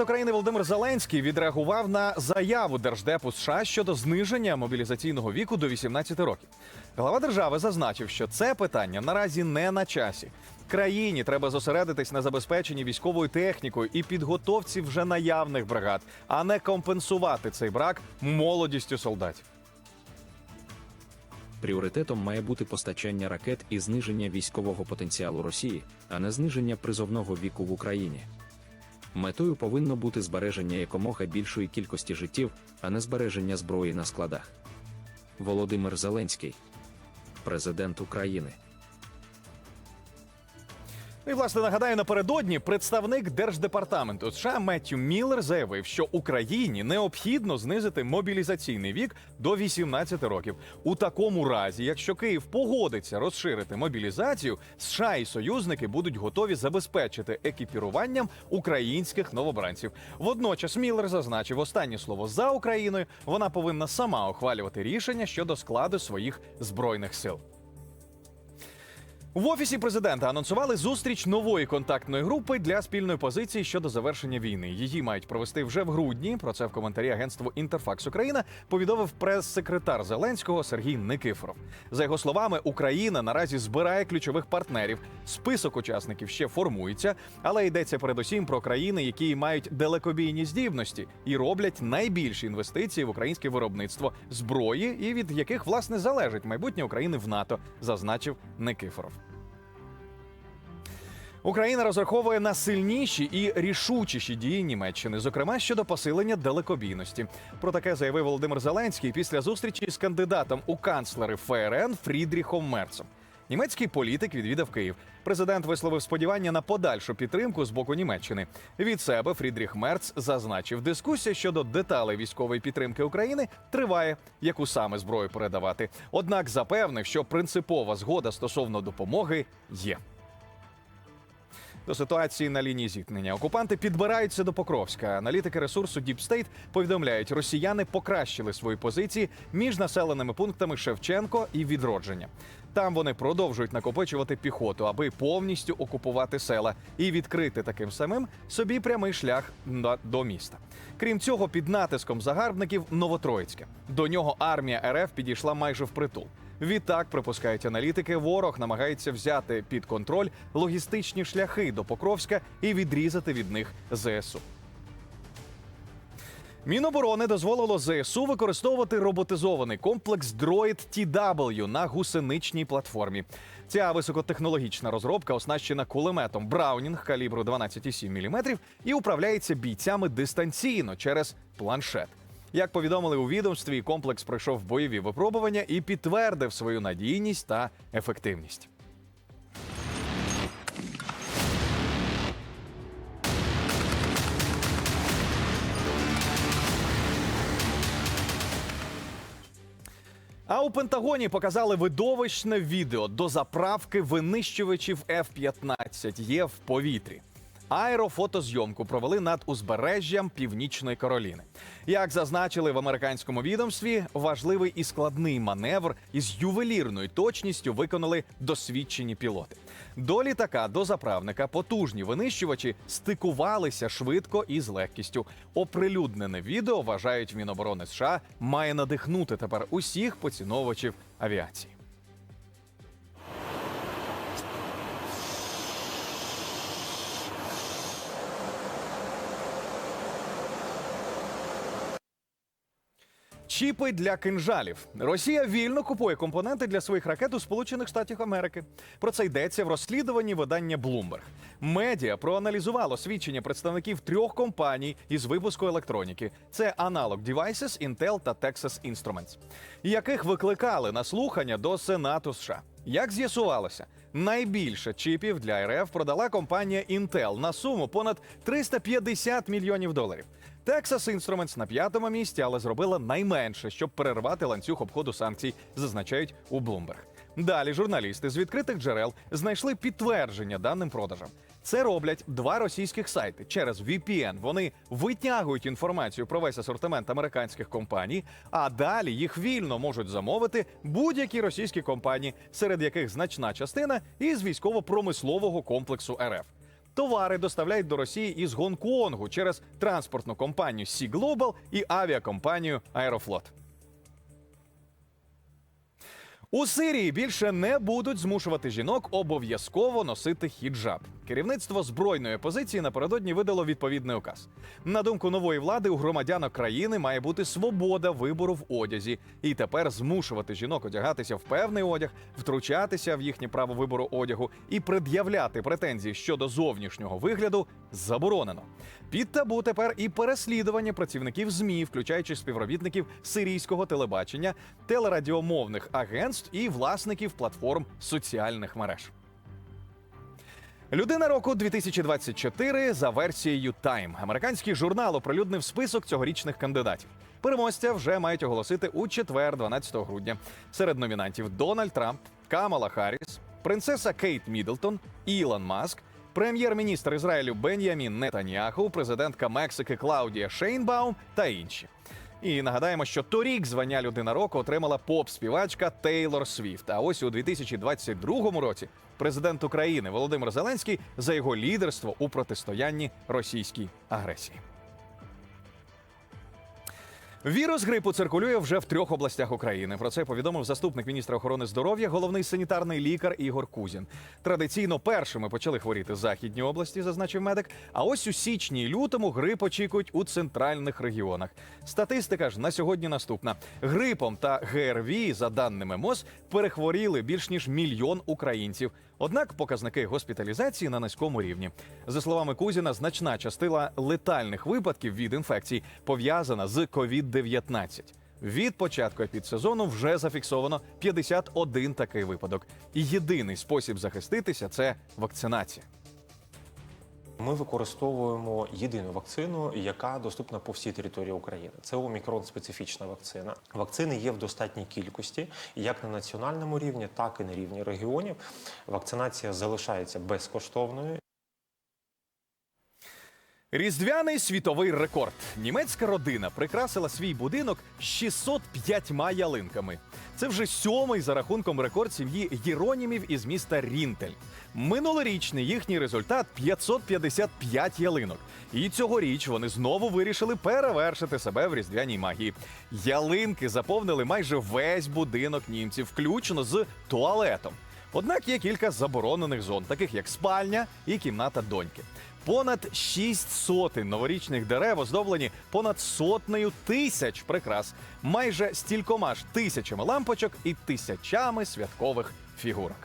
України Володимир Зеленський відреагував на заяву Держдепу США щодо зниження мобілізаційного віку до 18 років. Глава держави зазначив, що це питання наразі не на часі. Країні треба зосередитись на забезпеченні військовою технікою і підготовці вже наявних бригад, а не компенсувати цей брак молодістю солдатів. Пріоритетом має бути постачання ракет і зниження військового потенціалу Росії, а не зниження призовного віку в Україні. Метою повинно бути збереження якомога більшої кількості життів, а не збереження зброї на складах. Володимир Зеленський, президент України. Ну і власне нагадаю, напередодні представник держдепартаменту США Меттю Міллер заявив, що Україні необхідно знизити мобілізаційний вік до 18 років. У такому разі, якщо Київ погодиться розширити мобілізацію, США і союзники будуть готові забезпечити екіпіруванням українських новобранців. Водночас Міллер зазначив останнє слово за Україною. Вона повинна сама ухвалювати рішення щодо складу своїх збройних сил. В офісі президента анонсували зустріч нової контактної групи для спільної позиції щодо завершення війни. Її мають провести вже в грудні. Про це в коментарі агентству Інтерфакс Україна повідомив прес-секретар Зеленського Сергій Никифоров. За його словами, Україна наразі збирає ключових партнерів. Список учасників ще формується, але йдеться передусім про країни, які мають далекобійні здібності і роблять найбільші інвестиції в українське виробництво зброї, і від яких власне залежить майбутнє України в НАТО, зазначив Никифоров. Україна розраховує на сильніші і рішучіші дії Німеччини, зокрема щодо посилення далекобійності. Про таке заявив Володимир Зеленський після зустрічі з кандидатом у канцлери ФРН Фрідріхом Мерцем. Німецький політик відвідав Київ. Президент висловив сподівання на подальшу підтримку з боку Німеччини. Від себе Фрідріх Мерц зазначив, дискусія щодо деталей військової підтримки України триває, яку саме зброю передавати. Однак запевнив, що принципова згода стосовно допомоги є. До ситуації на лінії зіткнення окупанти підбираються до Покровська. Аналітики ресурсу Deep State повідомляють, росіяни покращили свої позиції між населеними пунктами Шевченко і відродження. Там вони продовжують накопичувати піхоту, аби повністю окупувати села і відкрити таким самим собі прямий шлях до міста. Крім цього, під натиском загарбників Новотроїцьке. До нього армія РФ підійшла майже впритул. Відтак, припускають аналітики, ворог намагається взяти під контроль логістичні шляхи до Покровська і відрізати від них ЗСУ. Міноборони дозволило ЗСУ використовувати роботизований комплекс Droid TW на гусеничній платформі. Ця високотехнологічна розробка оснащена кулеметом Браунінг калібру 12,7 мм і управляється бійцями дистанційно через планшет. Як повідомили у відомстві, комплекс пройшов бойові випробування і підтвердив свою надійність та ефективність. А у Пентагоні показали видовищне відео до заправки винищувачів F-15 є в повітрі. Аерофотозйомку провели над узбережжям Північної Кароліни. Як зазначили в американському відомстві, важливий і складний маневр із ювелірною точністю виконали досвідчені пілоти. До літака до заправника потужні винищувачі стикувалися швидко і з легкістю. Оприлюднене відео вважають Міноборони США має надихнути тепер усіх поціновувачів авіації. Чіпи для кинжалів. Росія вільно купує компоненти для своїх ракет у Сполучених Штатів Америки. Про це йдеться в розслідуванні видання Bloomberg. Медіа проаналізувало свідчення представників трьох компаній із випуску електроніки: це Analog Devices, Intel та Texas Instruments, яких викликали на слухання до Сенату США. Як з'ясувалося, найбільше чіпів для РФ продала компанія Intel на суму понад 350 мільйонів доларів. Texas Instruments на п'ятому місці, але зробила найменше, щоб перервати ланцюг обходу санкцій, зазначають у Bloomberg. Далі журналісти з відкритих джерел знайшли підтвердження даним продажам. Це роблять два російських сайти через VPN. Вони витягують інформацію про весь асортимент американських компаній, а далі їх вільно можуть замовити будь-які російські компанії, серед яких значна частина із військово-промислового комплексу РФ. Товари доставляють до Росії із Гонконгу через транспортну компанію Sea Global і авіакомпанію Аерофлот. У Сирії більше не будуть змушувати жінок обов'язково носити хіджаб. Керівництво збройної опозиції напередодні видало відповідний указ. На думку нової влади, у громадянок країни має бути свобода вибору в одязі, і тепер змушувати жінок одягатися в певний одяг, втручатися в їхнє право вибору одягу і пред'являти претензії щодо зовнішнього вигляду заборонено. Під табу тепер і переслідування працівників ЗМІ, включаючи співробітників сирійського телебачення, телерадіомовних агентств і власників платформ соціальних мереж. Людина року 2024 за версією Time. Американський журнал оприлюднив список цьогорічних кандидатів. Переможця вже мають оголосити у четвер, 12 грудня. Серед номінантів Дональд Трамп, Камала Харріс, принцеса Кейт Міддлтон, Ілон Маск, прем'єр-міністр Ізраїлю Бен'ямін Нетаньяху, президентка Мексики Клаудія Шейнбаум та інші. І нагадаємо, що торік звання людина року отримала поп-співачка Тейлор Свіфт. А ось у 2022 році президент України Володимир Зеленський за його лідерство у протистоянні російській агресії. Вірус грипу циркулює вже в трьох областях України. Про це повідомив заступник міністра охорони здоров'я, головний санітарний лікар Ігор Кузін. Традиційно першими почали хворіти західні області, зазначив медик. А ось у січні і лютому грип очікують у центральних регіонах. Статистика ж на сьогодні наступна: грипом та ГРВІ, за даними МОЗ, перехворіли більш ніж мільйон українців. Однак показники госпіталізації на низькому рівні. За словами Кузіна, значна частина летальних випадків від інфекцій пов'язана з COVID-19. Від початку підсезону вже зафіксовано 51 такий випадок. І єдиний спосіб захиститися це вакцинація. Ми використовуємо єдину вакцину, яка доступна по всій території України. Це омікрон-специфічна вакцина. Вакцини є в достатній кількості, як на національному рівні, так і на рівні регіонів. Вакцинація залишається безкоштовною. Різдвяний світовий рекорд. Німецька родина прикрасила свій будинок 605 ялинками. Це вже сьомий за рахунком рекорд сім'ї Єронімів із міста Рінтель. Минулорічний їхній результат 555 ялинок. І цьогоріч вони знову вирішили перевершити себе в різдвяній магії. Ялинки заповнили майже весь будинок німців, включно з туалетом. Однак є кілька заборонених зон, таких як спальня і кімната доньки. Понад шість сотень новорічних дерев оздоблені понад сотнею тисяч прикрас, майже стількома ж тисячами лампочок і тисячами святкових фігурок.